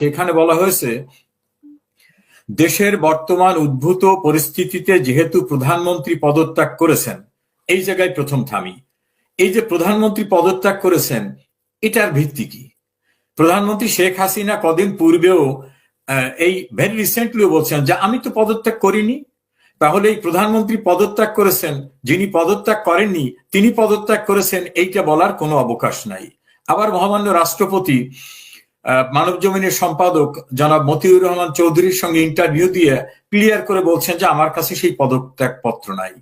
এখানে বলা হয়েছে, দেশের বর্তমান উদ্ভূত পরিস্থিতিতে যেহেতু প্রধানমন্ত্রী পদত্যাগ করেছেন, এই জায়গায় প্রথম থামি। এই যে প্রধানমন্ত্রী পদত্যাগ করেছেন, এটার ভিত্তি কি? প্রধানমন্ত্রী শেখ হাসিনা কদিন পূর্বেও এই ভেরি রিসেন্টলি বলছেন যে, আমি তো পদত্যাগ করিনি। তাহলে এই প্রধানমন্ত্রী পদত্যাগ করেছেন, যিনি পদত্যাগ করেননি, তিনি পদত্যাগ করেছেন, এইটা বলার কোনো অবকাশ নাই। আবার মহামান্য রাষ্ট্রপতি মানব জমিনের সম্পাদক জনাব মতিউর রহমান চৌধুরীর সঙ্গে ইন্টারভিউ দিয়ে ক্লিয়ার করে বলছেন যে আমার কাছে সেই পদত্যাগ পত্র নাই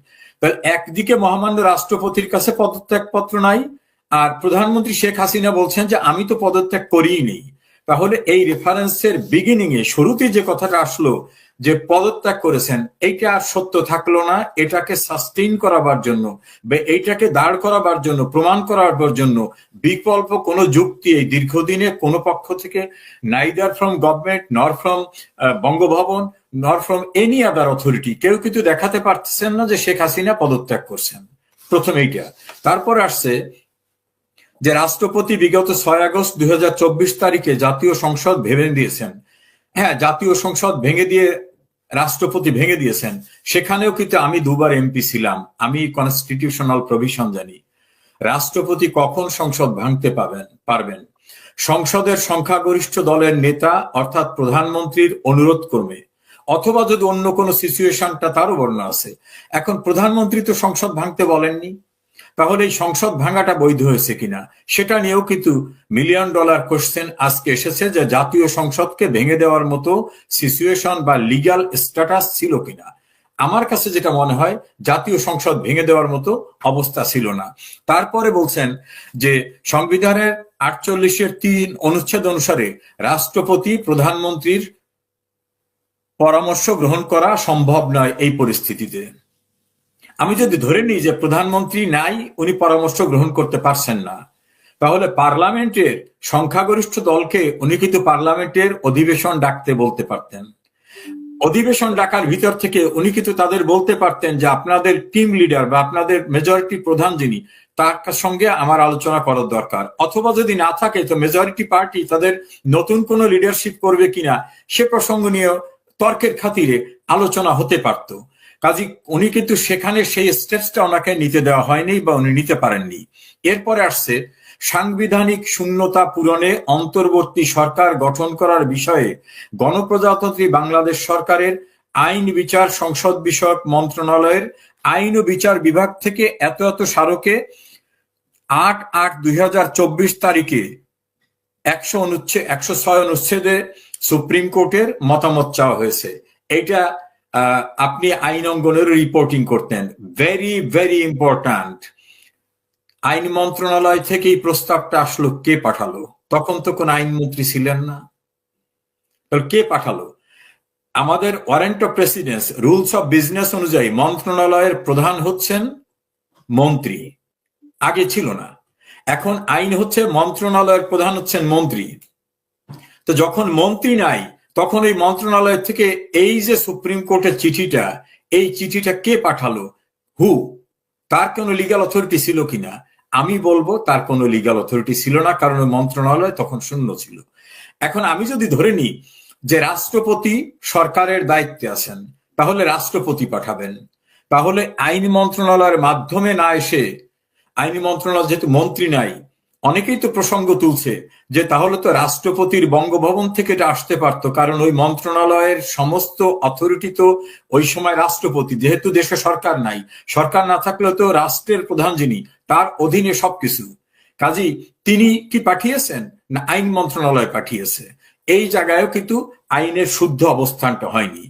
একদিকে মহামান্য রাষ্ট্রপতির কাছে পদত্যাগ পত্র নাই, আর প্রধানমন্ত্রী শেখ হাসিনা বলছেন যে আমি তো পদত্যাগ করিই নেই তাহলে এই রেফারেন্সের বিগিনিং এ শুরুতে যে কথাটা আসলো যে পদত্যাগ করেছেন, এইটা আর সত্য থাকল না, এটাকে সাস্টেইন করাবার জন্য বা এইটাকে দাঁড় করাবার জন্য, প্রমাণ করাবার জন্য বিকল্প কোনো যুক্তি এই দীর্ঘদিনে কোনো পক্ষ থেকে neither from government nor from Bangabhaban nor from any other authority কেউ কিন্তু দেখাতে পারতেছেন না যে শেখ হাসিনা পদত্যাগ করছেন। প্রথম এইটা। তারপর আসছে যে রাষ্ট্রপতি বিগত ছয় আগস্ট দুই হাজার চব্বিশ তারিখে জাতীয় সংসদ ভেবে দিয়েছেন। হ্যাঁ জাতীয় সংসদ ভেঙে দিয়ে রাষ্ট্রপতি ভেঙে দিয়েছেন, সেখানেও কিন্তু আমি দুবার এমপি ছিলাম। আমি কনস্টিটিউশনাল প্রভিশন জানি। রাষ্ট্রপতি কখন সংসদ ভাঙতে পাবেন, পারবেন? সংসদের সংখ্যাগরিষ্ঠ দলের নেতা, অর্থাৎ প্রধানমন্ত্রীর অনুরোধ ক্রমে, অথবা যদি অন্য কোনো সিচুয়েশনটা তারও বর্ণনা আছে। এখন প্রধানমন্ত্রী তো সংসদ ভাঙতে বলেননি। তাহলে এই সংসদ ভাঙাটা বৈধ হয়েছে কিনা? সেটা নিয়েও কিন্তু মিলিয়ন ডলার কোশ্চেন আজকে এসেছে যে জাতীয় সংসদকে ভেঙে দেওয়ার মতো সিচুয়েশন বা লিগ্যাল স্ট্যাটাস ছিল কিনা? আমার কাছে যেটা মনে হয়, জাতীয় সংসদ ভেঙে দেওয়ার মতো অবস্থা ছিল না। তারপরে বলছেন যে সংবিধানের আটচল্লিশের তিন অনুচ্ছেদ অনুসারে রাষ্ট্রপতি প্রধানমন্ত্রীর পরামর্শ গ্রহণ করা সম্ভব নয় এই পরিস্থিতিতে। আমি যদি ধরে নিই যে প্রধানমন্ত্রী নাই, উনি পরামর্শ গ্রহণ করতে পারছেন না, তাহলে পার্লামেন্টের সংখ্যাগরিষ্ঠ দলকে উনি কিন্তু পার্লামেন্টের অধিবেশন ডাকতে বলতে পারতেন। অধিবেশন ডাকার ভিতর থেকে উনি কিন্তু তাদের বলতে পারতেন যে আপনাদের টিম লিডার বা আপনাদের মেজরিটি প্রধান যিনি, তার সঙ্গে আমার আলোচনা করার দরকার। অথবা যদি না থাকে, তো মেজরিটি পার্টি তাদের নতুন কোনো লিডারশিপ করবে কিনা, সে প্রসঙ্গ নিয়ে তর্কের খাতিরে আলোচনা হতে পারত। কাজী, উনি কিন্তু সেখানে সেই স্টেপসটা ওনাকে নিতে দেওয়া হয়নি বা উনি নিতে পারেননি। এরপরে আসছে, সাংবিধানিক শূন্যতা পূরণে অন্তর্বর্তী সরকার গঠন করার বিষয়ে গণপ্রজাতন্ত্রী বাংলাদেশ সরকারের আইন বিচার সংসদ বিষয়ক মন্ত্রণালয়ের আইন ও বিচার বিভাগ থেকে এত এত স্মারকে আট আট দুই তারিখে একশো অনুচ্ছেদ, একশো ছয় অনুচ্ছেদে সুপ্রিম কোর্টের মতামত চাওয়া হয়েছে। এটা আপনি আইন অঙ্গনের রিপোর্টিং করতেন। ভেরি ভেরি ইম্পর্ট্যান্ট আইন মন্ত্রণালয় থেকে এই প্রস্তাবটা আসলো, কে পাঠালো? তখন তো কোন আইনমন্ত্রী ছিলেন না। কে পাঠালো? আমাদের warrant of precedence rules of business অনুযায়ী মন্ত্রণালয়ের প্রধান হচ্ছেন মন্ত্রী। আগে ছিল না। এখন আইন হচ্ছে মন্ত্রণালয়ের প্রধান হচ্ছেন মন্ত্রী। তো যখন মন্ত্রী নাই তখন এই মন্ত্রণালয় থেকে এই যে সুপ্রিম কোর্টের চিঠিটা, এই চিঠিটা কে পাঠালো? হু তার কোনো লিগাল অথরিটি ছিল কিনা? আমি বলব তার কোনো লিগাল অথরিটি ছিল না, কারণ মন্ত্রণালয় তখন শূন্য ছিল। এখন আমি যদি ধরে নিই যে রাষ্ট্রপতি সরকারের দায়িত্বে আছেন, তাহলে রাষ্ট্রপতি পাঠাবেন। তাহলে আইন মন্ত্রণালয়ের মাধ্যমে না এসে, আইন মন্ত্রণালয় যেহেতু মন্ত্রী নাই অনেকেই তো প্রসঙ্গ তুলছে যে তাহলে তো রাষ্ট্রপতির বঙ্গভবন থেকে এটা আসতে পারতো, কারণ ওই মন্ত্রণালয়ের সমস্ত অথরিটি তো ওই সময় রাষ্ট্রপতি, যেহেতু দেশে সরকার নাই। সরকার না থাকলেও তো রাষ্ট্রের প্রধান যিনি, তার অধীনে সবকিছু। কাজী, তিনি কি পাঠিয়েছেন? না, আইন মন্ত্রণালয় পাঠিয়েছে। এই জায়গায়ও কিন্তু আইনের শুদ্ধ অবস্থানটা হয়নি।